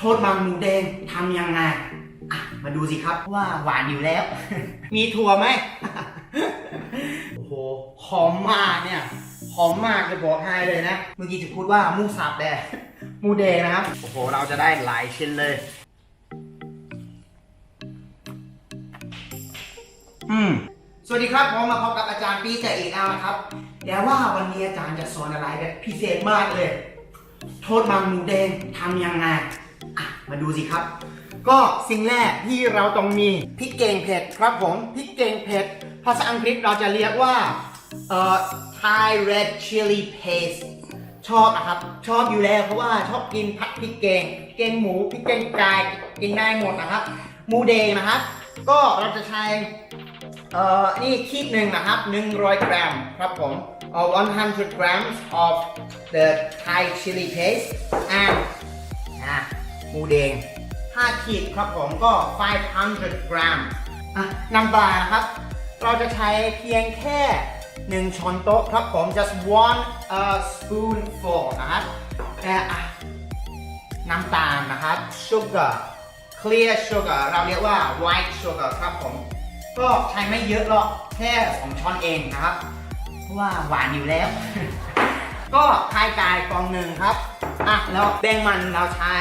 โทษมันหมูแดงทำยังไงอะมาดูสิครับว่าหวานอยู่แล้ว มีถั่วไหม โอ้โหหอมมากเนี่ยหอมมากจะบอกให้เลยนะ เมื่อกี้จะพูดว่ามูสับแดงหมูแดงนะครับ โอ้โห เราจะได้หลายชิ้นเลย อืมสวัสดีครับผมมาพบกับอาจารย์ปีเตอร์อีกแล้วนะครับแต่ว่าวันนี้อาจารย์จะสอนอะไรแบบพิเศษมากเลย โทษมันหมูแดงทำยังไง อะมาดูสิครับ ก็สิ่งแรกที่เราต้องมีพริกเกงเผ็ดครับผมพริกเกงเผ็ดภาษาอังกฤษเราจะเรียกว่าเอ่อ Thai red chili paste ชอบนะครับชอบอยู่แล้วเพราะว่าชอบกินผัดพริกแกงเกงหมูพริกแกงไก่กินได้หมดนะครับหมูแดงนะครับก็เราจะใช้เอ่อนี่ขีดหนึ่งนะครับ 100 กรัมครับผม 100 grams of the Thai chili paste and อะ หมูแดง 5 ขีดครับผมก็ 500 กรัมอะน้ำปลานะครับ เราจะใช้เพียงแค่ 1 ช้อนโต๊ะครับผม just one uh, spoonful นะครับแต่อะน้ำตาลนะครับ sugar clear sugar เราเรียกว่า white sugar ครับผม ก็ใช้ไม่เยอะหรอก แค่2ช้อนเองนะครับ เพราะว่าหวานอยู่แล้ว ก็ไข่ไก่ฟองหนึ่งครับ อะ แล้วแป้งมันเราใช้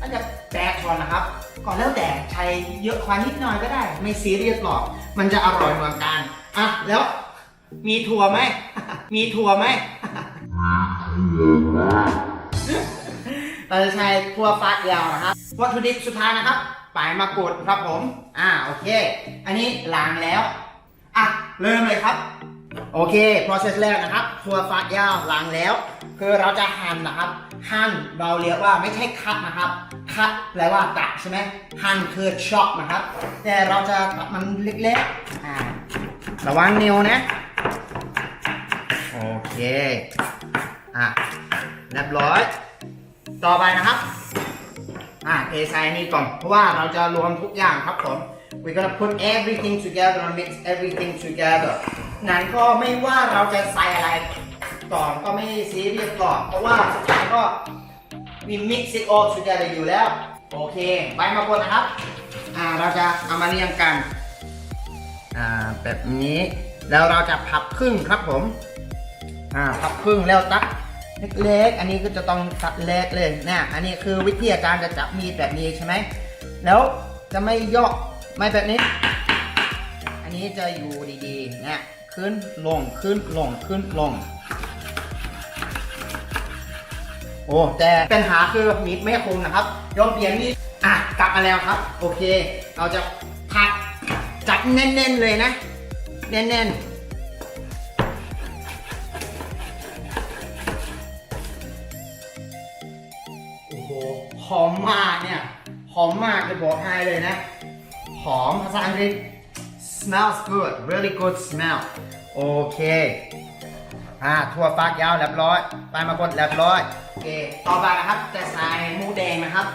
น่าจะแปดช้อนนะครับ ก่อนแล้วแต่ใช้เยอะกว่านิดหน่อยก็ได้ ไม่ซีเรียสหรอก มันจะอร่อยเหมือนกันอะแล้วมีถั่วไหม มีถั่วไหม เราจะใช้ทั่วฟักยาวนะครับ วัตถุดิบสุดท้ายนะครับปลายมะกรูดครับผม อ่า โอเค อันนี้ล้างแล้ว อะ เริ่มเลยครับ โอเค process แรกนะครับทั่วฟักยาวล้างแล้ว คือเราจะหั่นนะครับ หั่นเราเรียกว่าไม่ใช่คัดนะครับคัดแปลว่าตัดใช่ไหมหั่นคือ chop นะครับ แต่เราจะตัดมันเล็กๆอ่าระวังนิ้วนะโอเคอะเรียบร้อย ต่อไปนะครับอะเทใส่นี่ก่อนเพราะว่าเราจะรวมทุกอย่างครับผม we're gonna put everything together and mix everything together นั้นก็ไม่ว่าเราจะใส่อะไรก่อนก็ไม่ซีเรียสก่อนเพราะว่าสุดท้ายก็ we mix it all together อยู่แล้ว โอเคใบมะกรูดนะครับ อ่าเราจะเอามาเรียงกัน อ่าแบบนี้ แล้วเราจะพับครึ่งครับผม อ่าพับครึ่งแล้วตัดเล็กๆ อันนี้ก็จะต้องตัดเล็กเลยเนี่ยอันนี้คือวิธีอาจารย์จะจับมีดแบบนี้ใช่ไหม แล้วจะไม่ย่อไม่แบบนี้ อันนี้จะอยู่ดีๆเนี่ย ขึ้นลงขึ้นลงขึ้นลง โอ้แต่ปัญหาคือมีดไม่คมนะครับยอมเปลี่ยนมีดอะกลับมาแล้วครับ โอเค เราจะผัดจัดแน่นๆเลยนะ แน่นๆโอ้โหหอมมากเนี่ย หอมมากจะบอกให้เลยนะ หอมภาษาอังกฤษ smells good really good smell โอเคอ่าทั่วฟักยาวเรียบร้อยปลายมากดเรียบร้อยโอเคต่อไปนะครับจะใส่หมูแดงนะครับ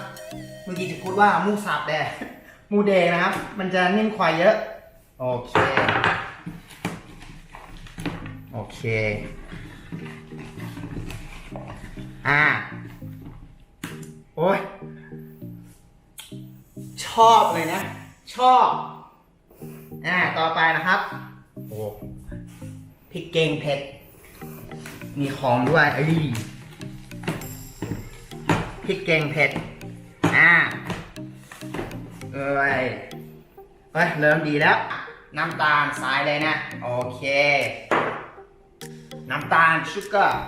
เมื่อกี้จะพูดว่าหมูสับแดงหมูแดงนะครับ มันจะนิ่มกว่าเยอะโอเคโอเคอ่าโอ้ยชอบเลยนะ ชอบ อ่าต่อไปนะครับโอ้พริกเกงเผ็ด มีของด้วยเอ้ยพริกเกงเผ็ด อ่า เอ้ยเอ้ย เริ่มดีแล้ว น้ำตาลสายเลยนะ โอเค น้ำตาลชูเกอร์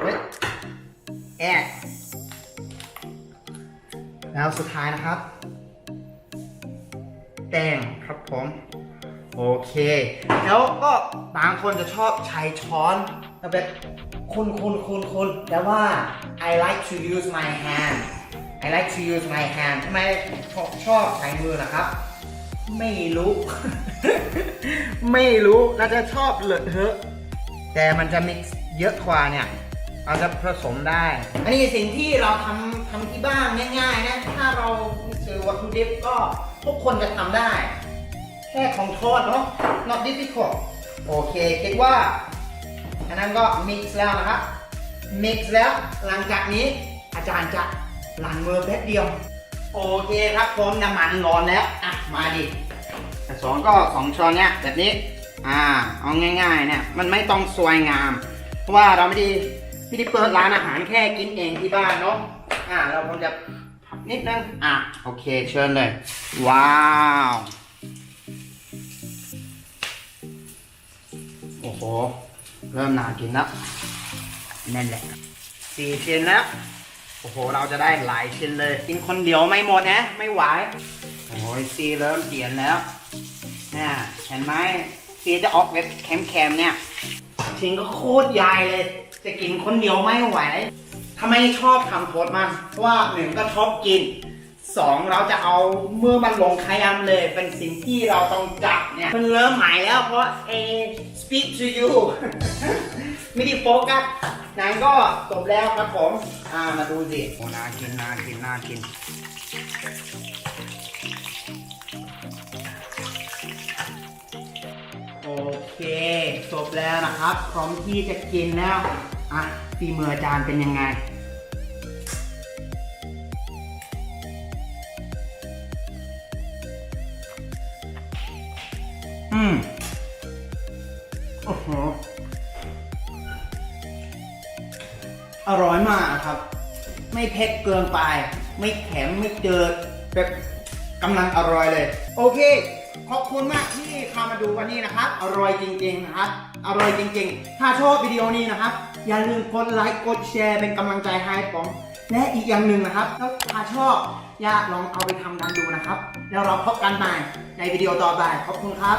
เฮ้ยแอด แล้วสุดท้ายนะครับแตงครับผมโอเค แล้วก็บางคนจะชอบใช้ช้อนแล้วแบบคนคนคนคนแต่ว่า I like to use my hand I like to use my hand ทำไมชอบชอบใช้มือนะครับ ไม่รู้ ไม่รู้น่าจะชอบเลอะเทอะ แต่มันจะมิกซ์เยอะกว่าเนี่ย เราจจะผสมได้ อันนี้สิ่งที่เราทำทำที่บ้านง่ายๆนะถ้าเราซื้อวัตถุดิบก็ทุกคนจะทำได้ แค่ของทอดเนาะ not difficult โอเคคิดว่า อันนั้นก็มิกซ์แล้วนะครับ mix แล้วหลังจากนี้อาจารย์จะล้างมือแป๊บเดียว โอเคครับผมน้ำมันร้อนแล้ว อะ มาดิแต่สองก็สองช้อนเนี้ยแบบนี้ อ่า เอาง่ายๆเนี่ยมันไม่ต้องสวยงาม เพราะว่าเราไม่ได้ ไม่ได้เปิดร้านอาหารแค่กินเองที่บ้านเนาะอ่า เราคงจะพับนิดนึง อะ โอเค เชิญเลย ว้าว โอ้โห เริ่มน่ากินแล้วนั่นแหละสี่ชิ้นแล้ว โอ้โห เราจะได้หลายชิ้นเลย กินคนเดียวไม่หมดนะ ไม่ไหว โอ้ยซีเริ่มเปลี่ยนแล้วนี่ยเห็นไหมซีจะออกแบบแคมๆเนี่ยชิ้นก็โคตรใหญ่เลย จะกินคนเดียวไม่ไหวทำไมชอบทำโทษมันเพราะว่าหนึ่งก็ชอบกินสองเราจะเอาเมื่อมันลงขยำเลย เป็นสิ่งที่เราต้องจับเนี่ยมันเริ่มใหม่แล้วเพราะเอ speak to you ไม่ได้โฟกัสนั้นก็จบแล้วครับผม อ่ามาดูสิโอ้น่ากินน่ากินน่ากินโอเคจบแล้วนะครับ พร้อมที่จะกินแล้ว อะฝีมืออาจารย์เป็นยังไง อืม โอ้โห อร่อยมากครับ ไม่เผ็ดเกินไป ไม่แข็งไม่เจิดแบบกำลังอร่อยเลย โอเค ขอบคุณมากที่เข้ามาดูวันนี้นะครับ อร่อยจริงๆนะครับ อร่อยจริงๆ ถ้าชอบวิดีโอนี้นะครับ อย่าลืมกดไลค์กดแชร์เป็นกำลังใจให้ผมและอีกอย่างหนึ่งนะครับถ้าชอบอย่าลองเอาไปทำกันดูนะครับ แล้วเราพบกันใหม่ในวิดีโอต่อไปขอบคุณครับ